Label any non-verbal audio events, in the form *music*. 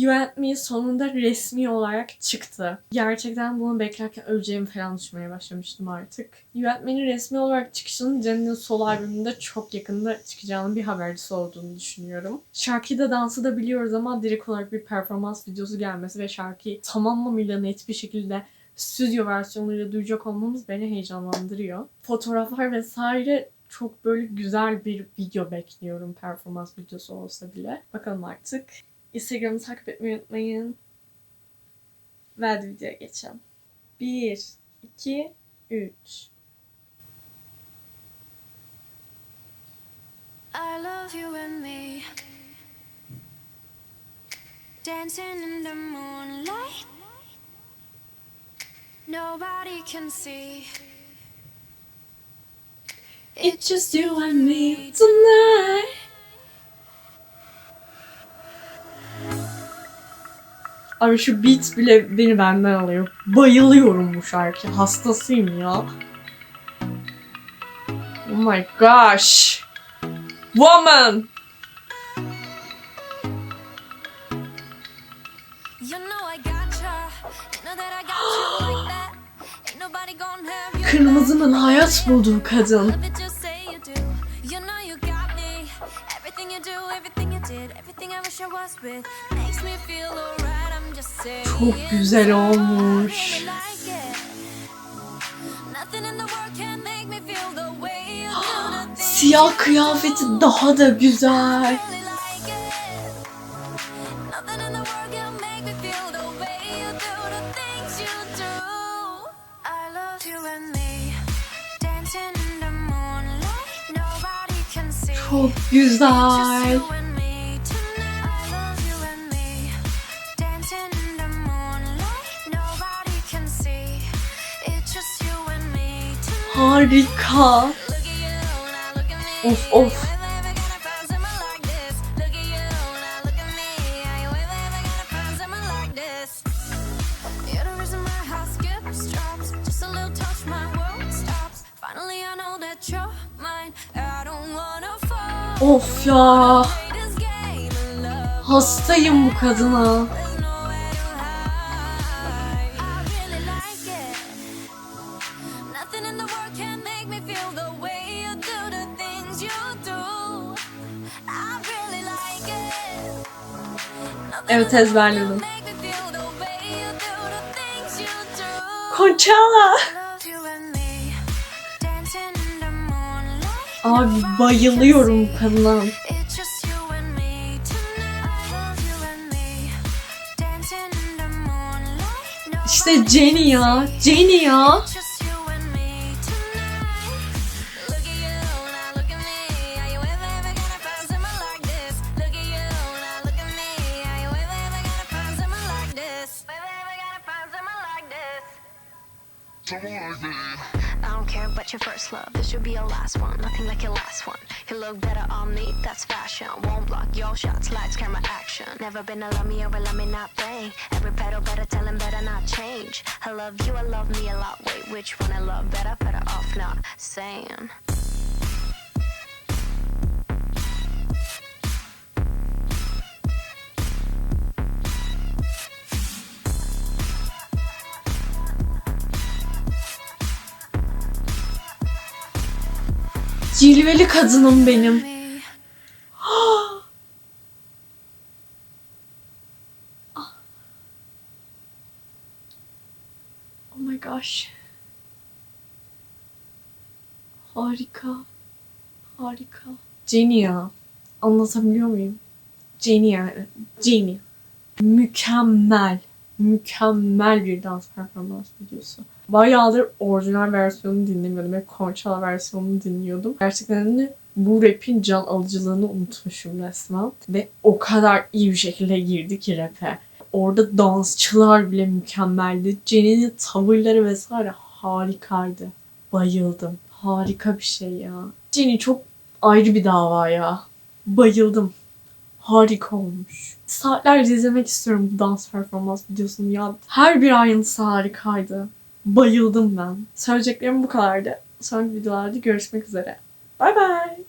You and Me sonunda resmi olarak çıktı. Gerçekten bunu beklerken öleceğimi falan düşünmeye başlamıştım artık. You and Me'nin resmi olarak çıkışının Jenny'nin solo albümünde çok yakında çıkacağının bir habercisi olduğunu düşünüyorum. Şarkıyı da dansı da biliyoruz ama direkt olarak bir performans videosu gelmesi ve şarkıyı tamamıyla net bir şekilde stüdyo versiyonuyla duyacak olmamız beni heyecanlandırıyor. Fotoğraflar vesaire çok böyle güzel bir video bekliyorum performans videosu olsa bile. Bakalım artık. Instagram'ı takip etmeyi unutmayın. Ve hadi videoya geçelim. 1, 2, 3. I love you and me. Dancing in the moonlight. Nobody can see. It's just you and me tonight. Abi şu beat bile beni benden alıyor. Bayılıyorum bu şarkı. Hastasıyım ya. Oh my gosh. Woman. Kırmızının hayat bulduğu kadın. Everything you do, everything you did, everything I wish I was with makes me feel alright. I'm just saying. Çok güzel olmuş. I really like it. Nothing in the world can make me feel the way you do the things Siyah kıyafeti daha da güzel. Little touch, my world stops. Finally, I know that you're mine. I don't wanna. Of ya. Hastayım bu kadına. Evet, ezberledim. can in the moonlight. İşte Jenny ya. Jenny ya. I don't care about your first love. This should be your last one. Nothing like your last one. You look better on me, that's fashion. Won't block your shots, lights, camera, action. Never been a love me or a love me not thing. Every pedal better tell him better not change. I love you, I love me a lot. Wait, which one I love better? Better off not saying. Cilveli kadınım benim. *gasps* Oh my gosh. Harika. Harika. Jenny ya. Anlatabiliyor muyum? Jenny yani. Jenny. Mükemmel. Mükemmel bir dans performans videosu. Bayağıdır orijinal versiyonunu dinlemiyordum. Hep Conchella versiyonunu dinliyordum. Gerçekten de bu rap'in can alıcılığını unutmuşum resmen. Ve o kadar iyi bir şekilde girdi ki rap'e. Orada dansçılar bile mükemmeldi. Jenny'nin tavırları vesaire harikaydı. Bayıldım. Harika bir şey ya. Jenny çok ayrı bir dava ya. Bayıldım. Harika olmuş. Saatlerce izlemek istiyorum bu dans performans videosunu ya. Her bir ayrıntısı harikaydı. Bayıldım ben. Söyleyeceklerim bu kadardı. Sonraki videolarda görüşmek üzere. Bye bye.